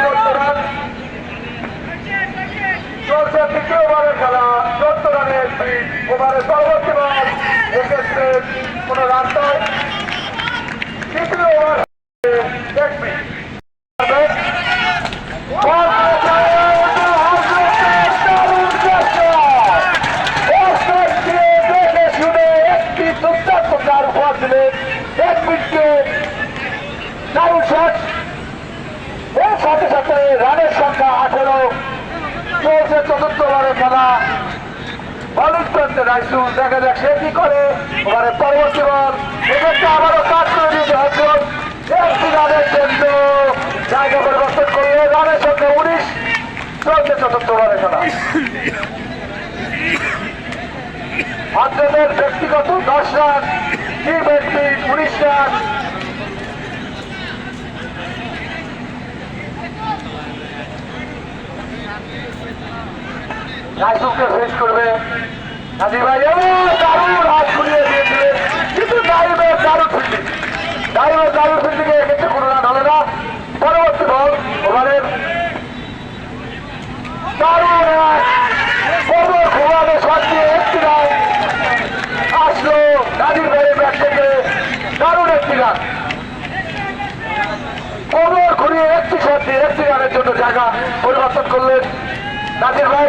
চোদ্দ রান চলছে তৃতীয় ওভারের খেলা চোদ্দ রানে এসপি ওভারের পরবর্তী এক্ষেত্রে কোনো রান নয় তৃতীয় ওভার এসপি একটি দুর্দান্ত চার উপহার দিলেন এক মিনিটকে এর সাথে সাথে রানের সংখ্যা আঠেরো। চলছে চতুর্থ ওভারের খেলা। বলিং করতে রাইসুল দেখা যাক সে কি করে। ওভারে পরবর্তী বল আবারও কাজ করে রানের জন্য জায়গা পরিবর্তন করলে রানের সংখ্যা উনিশ। চলছে চতুর্থ ওভারের খেলা। হজরতের ব্যক্তিগত দশ রান। টি ব্যক্তি উনিশ রান। রাইসুলকে ফেস করবে। নাজির ভাই এমন দারুণ হাত ঘুরিয়ে দিয়েছিলেন কিন্তু ডাইভের দারুণ ফিল্ডিং ডাইভের দারুণ ফিল্ডিংয়ে এক্ষেত্রে কোনো রান হলো না। পরবর্তী বল ওভারের দারুণ রান বড় ঘোরানো শট দিয়ে একটি রান আসলো নাজির ভাইয়ের ব্যাট থেকে। দারুণ একটি রান কোমর ঘুরিয়ে একটি শট দিয়ে একটি রানের জন্য জায়গা পরিবর্তন করলেন নাজির ভাই।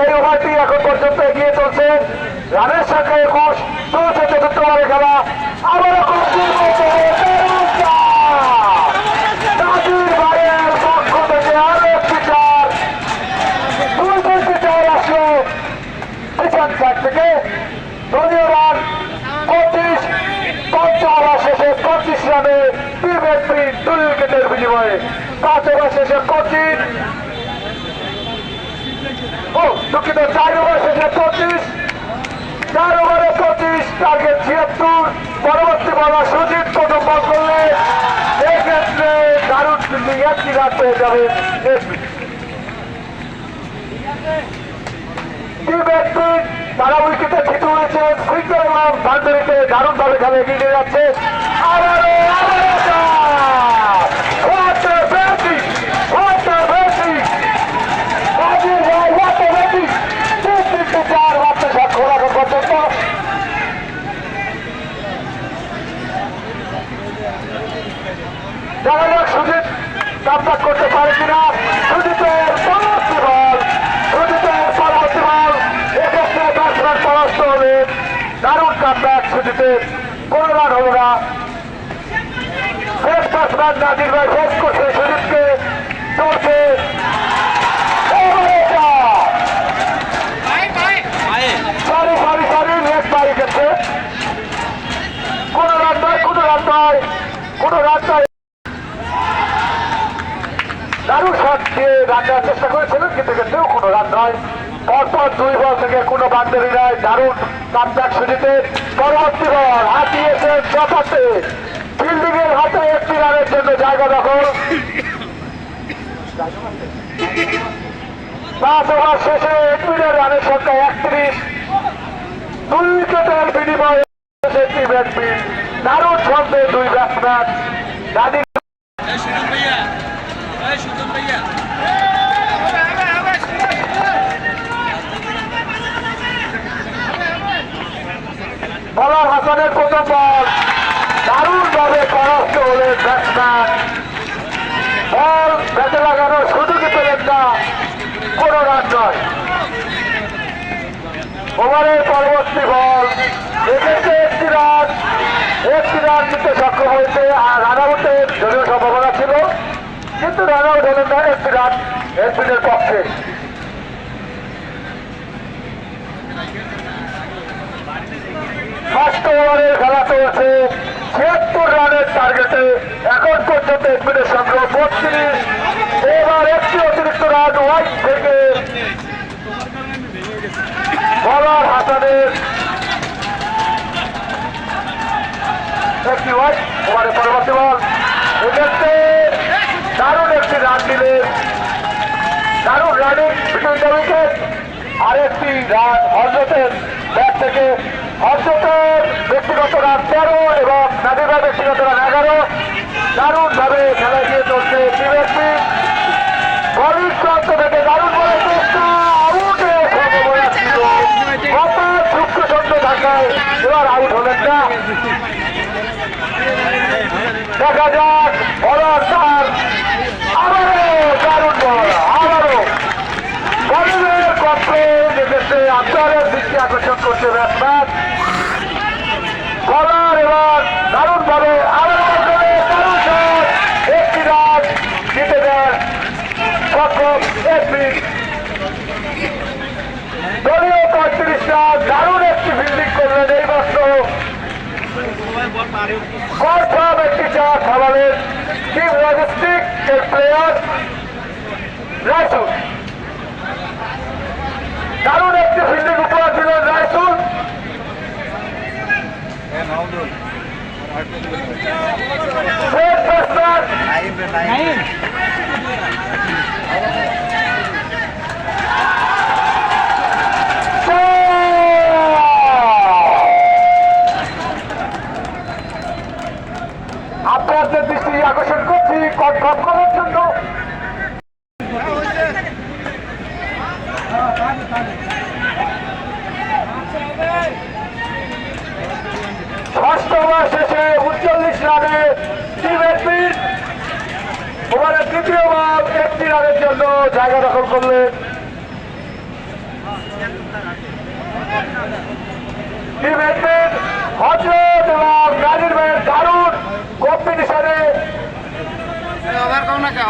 এই ওভারটি এখন পর্যন্ত এগিয়ে চলছে রানের সংখ্যা একুশ চলছে চতুর্থ ওভারে খেলা। আবারও কম্পিটিশন নাজির ভাইয়ের পক্ষ থেকে আরও একটি চার দুই দুইটি চার আসলো পিছন সাইড থেকে দলীয় রান পঁচিশ পঞ্চ ওভার শেষে পঁচিশ রানে টিম এসপি দুই উইকেটের বিনিময়ে পাঁচ ওভার শেষে পঁচিশ ও দুঃখিত চার ওভার শেষে পঁচিশ চার ওভারে পঁচিশ টার্গেট ছিয়াত্তর, পরবর্তী বলা সুজিত প্রথম বল করলে এক্ষেত্রে দারুণ একটি রান পেয়ে যাবে। এসপি টিম একটি তারা উইকেটে খেতে হয়েছে সিঙ্গল এবং দারুণভাবে খেলে এগিয়ে যাচ্ছে। আবারও আবারও shot! What a batting! What a batting! বাজির ভাই, what a batting! তিন তিনটে চার মাত্র shot খোলা এখন পর্যন্ত দেখা যাক সুজিত কামব্যাক করতে পারে কিনা? সুজিতের পরবর্তী বল সুজিতের পরবর্তী বল, এক্ষেত্রে ব্যাটসম্যান পরাস্ত হলেন দারুণ কামব্যাক সুজিতের কোনো রান হলো না। ফেস ব্যাটসম্যান নাজির ভাই ফেস করছে সুজিতকে চলছে সরি সরি সরি নেট বাড়ি কোনো রান কোনো রান কোনো রান দারুণ শট দিয়ে রান দেওয়ার চেষ্টা করেছিলেন, কিন্তু ক্ষেত্রেও কোনো রান নয়। পরপর দুই বল থেকে কোনো বান্ধবী নয় দারুণ কামব্যাক সুজিতের পরবর্তী বল হাতিয়েছে চপাতে ফিল্ডিং এর হাতে একটি রানের জন্য জায়গা দখল। পাঁচ ওভার শেষে একুইনের রানের সংখ্যা একত্রিশ। দুই উইকেটের বিনিময়ে দারুণ ছন্দে দুই ব্যাটসম্যান। দাদি বলার হাসানের প্রথম বল। দারুণ ভাবে পরাস্ত হলেন ব্যাটসম্যান লাগানোর সুযোগই পেলেন না। কোন রান নয়। পরবর্তী বল। এক্ষেত্রে একটি রান। একটি সক্ষম হয়েছে। আর রান আউটের সম্ভাবনা ছিল। কিন্তু রান আউট হলেন না একটি রান এসপিনের পক্ষে। ফার্স্ট ওভারের খেলা চলছে, ছিয়াত্তর রানের টার্গেটে এখন পর্যন্ত এসপিনের সংগ্রহ বত্রিশ। এবার একটি অতিরিক্ত রান ওয়াইড থেকে বলার হাসানের একটি ওয়াইড ওভারে পরবর্তী বল। এক্ষেত্রে দারুণ একটি রান দিলেন। দারুণ রানিং বিটুইন উইকেট আরেকটি রান হজরতের ব্যাট থেকে। হজরতের ব্যক্তিগত রান তেরো এবং নাদিবার ব্যক্তিগত রান এগারো দারুণ ভাবে খেলা দিয়ে চলছে টিএসপি বলির প্রান্ত থেকে দারুণ বলে চেষ্টা আউটে সম্ভাবনা ছিল হঠাৎ সূক্ষ্ম শব্দ থাকায় এবার আউট হলেন না দেখা যাক বলার তার আবারও দারুণ বল আবারও বলিউডের কক্ষে দেখেছে আপনারের দৃষ্টি আকর্ষণ করছে ব্যাটসম্যান বলার এবার দারুণ ভাবে আবারও করে দারুণ শট একটি রান জিতে দেন সক্ষম একটি দলীয় পঁয়ত্রিশ রান দারুণ একটি ফিল্ডিং করলেন এই মাত্র কনফার্ম একটি চার খাবারের টিম লজিস্টিক এর প্লেয়ার রাইসুল দারুণ একটি ফিল্ডিং উপহার দিলেন রাইসুল শেষ ব্যাটসম্যান আপনাদের দৃষ্টি আকর্ষণ করছি কনফার্ম করার জন্য ষষ্ঠ ওভার শেষে উনচল্লিশ রানে টিম এসপির ওভারের তৃতীয় বল একটি রানের জন্য জায়গা দখল করলেন এসপির হজরত এবং নাজির ভাইয়ের দারুণ কম্পিটিশনে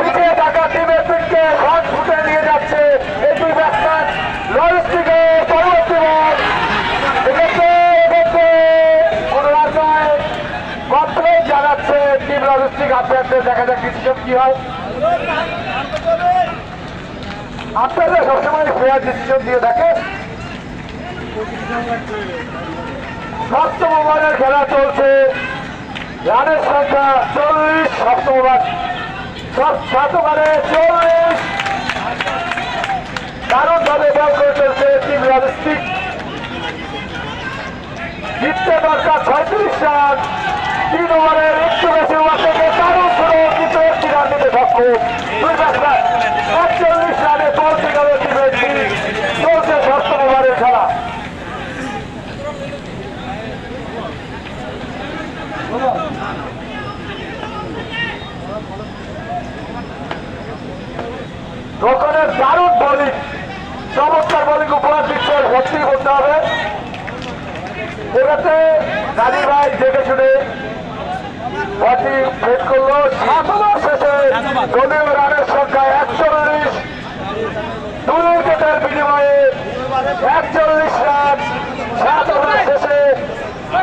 পিছিয়ে থাকা টিম এসপিকে শট ফুটে নিয়ে যাচ্ছে এই দুই ব্যাটসম্যান লজিস্টিকে পরবর্তী বল। এক্ষেত্রে কোনো রান নয় কমপ্লেন জানাচ্ছে দেখা যাক ডিসিশন কি হয়। আপনারা সবসময় ফেয়ার ডিসিশন দিয়ে থাকে সপ্তম ওভারের খেলা চলছে। রানের সংখ্যা চল্লিশ, সপ্তম ওভার সাত ওভারে চল্লিশ। দারুণ ভাবে বল করে চলছে টিম একটি জিততে দরকার ছয়ত্রিশ রান। তিন ওভারের একটু বেশি ওভার থেকে কারও ছোট কিন্তু একটি রান দিতে সক্ষম। দুই ব্যাটসম্যান একচল্লিশ রানে পৌঁছে গেল টিমের চলছে সপ্তম ওভারের খেলা দোকানের বোলিং, চমৎকার বোলিং উপহার দিচ্ছে, ভর্তি করতে হবে। এটাতে কালী ভাই দেখে শুনে বিনিময়ে একচল্লিশ রান সাত ওভার শেষে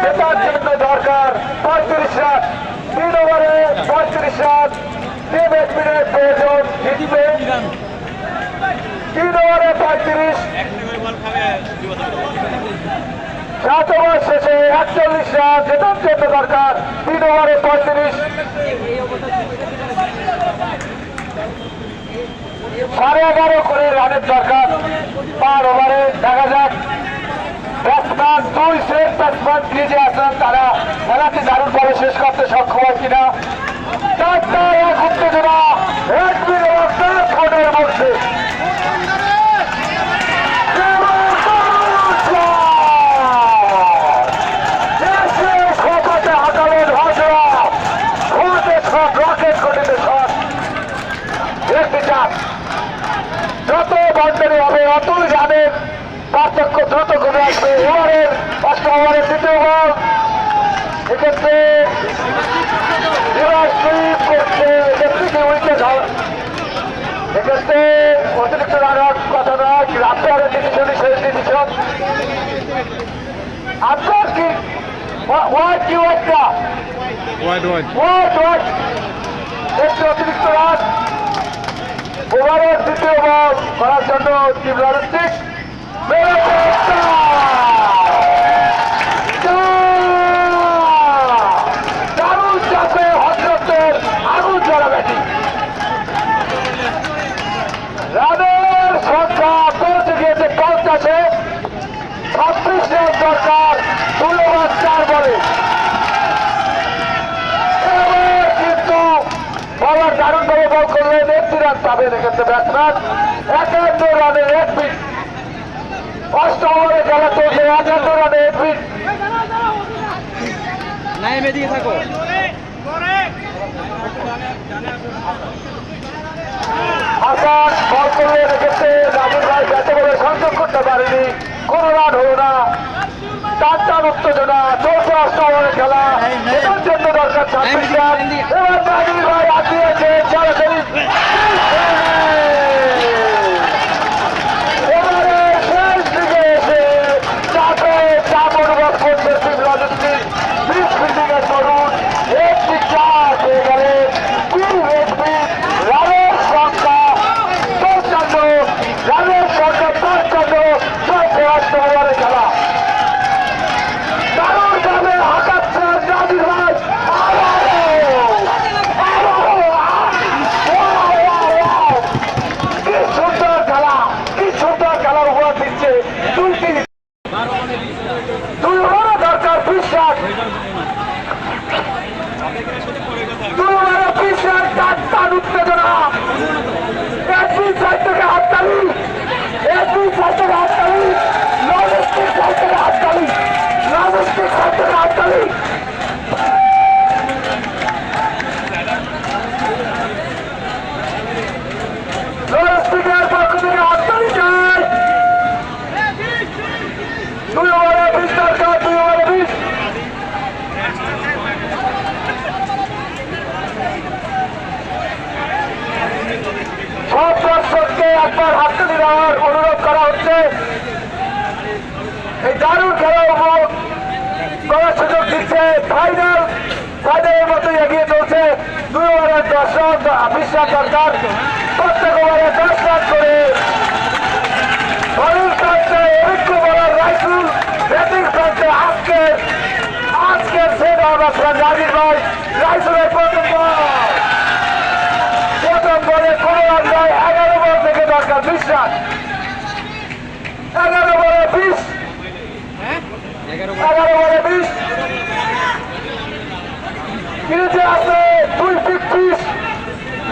জেতার জন্য দরকার পঁয়ত্রিশ রান। তিন ওভারে পঁয়ত্রিশ রান। তিন এক মিনিট প্রয়োজন জিতবে। তিন ওভারে পঁয়ত্রিশ। সাত ওভার শেষে একচল্লিশ রান, জেতার জন্য দরকার তিন ওভারে পঁয়ত্রিশ। সাড়ে এগারো করে রানের দরকার পার ওভারে, দেখা যাক। ব্যাটসম্যান, দুই সেট ব্যাটসম্যান ক্রিজে আছেন তারা। খেলাটি দারুণভাবে শেষ করতে সক্ষম হয় কিনা। চারটা এক উত্তেজনা এক মিনিট দশ ফুটের মধ্যে যত বন্ধনী হবে অতুল জানেন পার্থক্য দ্রুত কমে আসবে ওভারের অষ্টম ওভারের দ্বিতীয় বল এক্ষেত্রে রিভার্স সুইপ করছে এক্ষেত্রে কি উইকেট হবে এক্ষেত্রে অতিরিক্ত হওয়ার কথা নয় রাখতে হবে ডিসিশনই শেষ ডিসিশন আপনার কি ওয়াইড কি ওয়াইডটা ওয়াইড ওয়াইড ওয়াইড ওয়াইড একটু অতিরিক্ত রান ওভারের দ্বিতীয় বল করার জন্য টিম দারুণ চাপে হজরতের আগুন জ্বালা ব্যাটিং রানের সংখ্যা পৌঁছে গিয়েছে পঞ্চাশে ছাব্বিশ রান দরকার মূল্যবান চার বলে এবার কিন্তু বলার দারুণ ভাবে বল করলেন একটি রান পাবেন এক্ষেত্রে ব্যাটসম্যান। একান্ন রানে এক উইক অষ্টম ওভারে খেলা চলছে একান্ন রানে এক উইক নাইম এদিকে থাকো। হাসান বল করলে রেখেছে ভাই ব্যাটে বলে সংযোগ করতে পারেনি। কোন রান হলো না। টান টান উত্তেজনা চলছে অষ্টম ওভারে খেলা। এটার জন্য দরকার ছাব্বিশ রান। এবার ভাই এবারে সরকার প্রত্যেক ওভারে দশ রান প্রথম বল। প্রথম বলে এগারো বল থেকে দরকার, বিশ রান। এগারো বলে বিশ। এগারো বলে বিশ। বিরুদ্ধে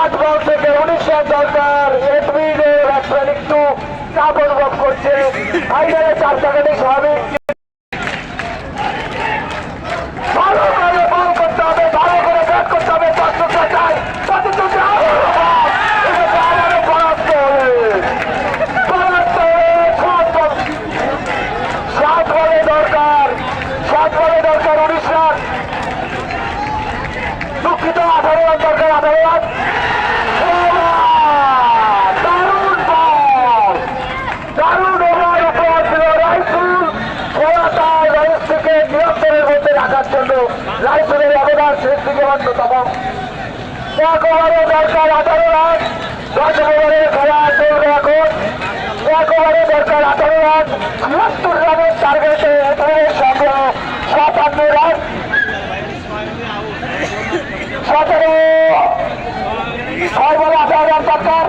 আট বল থেকে উনিশ দরকার। এডমিনের ব্যাটসম্যান একটু চাপ অনুভব করছে। ফাইনালে চার সেকেন্ডে স্বাভাবিক। দরকার আঠারো লাখ। দশ ওভারের খেলা চলবে এখন। এক ওভারে দরকার আঠারো রান চুয়াত্তর রানের টার্গেটে এখানের সঙ্গে সাতান্ন রান সতেরো। ছয় বলে আঠারো রান দরকার।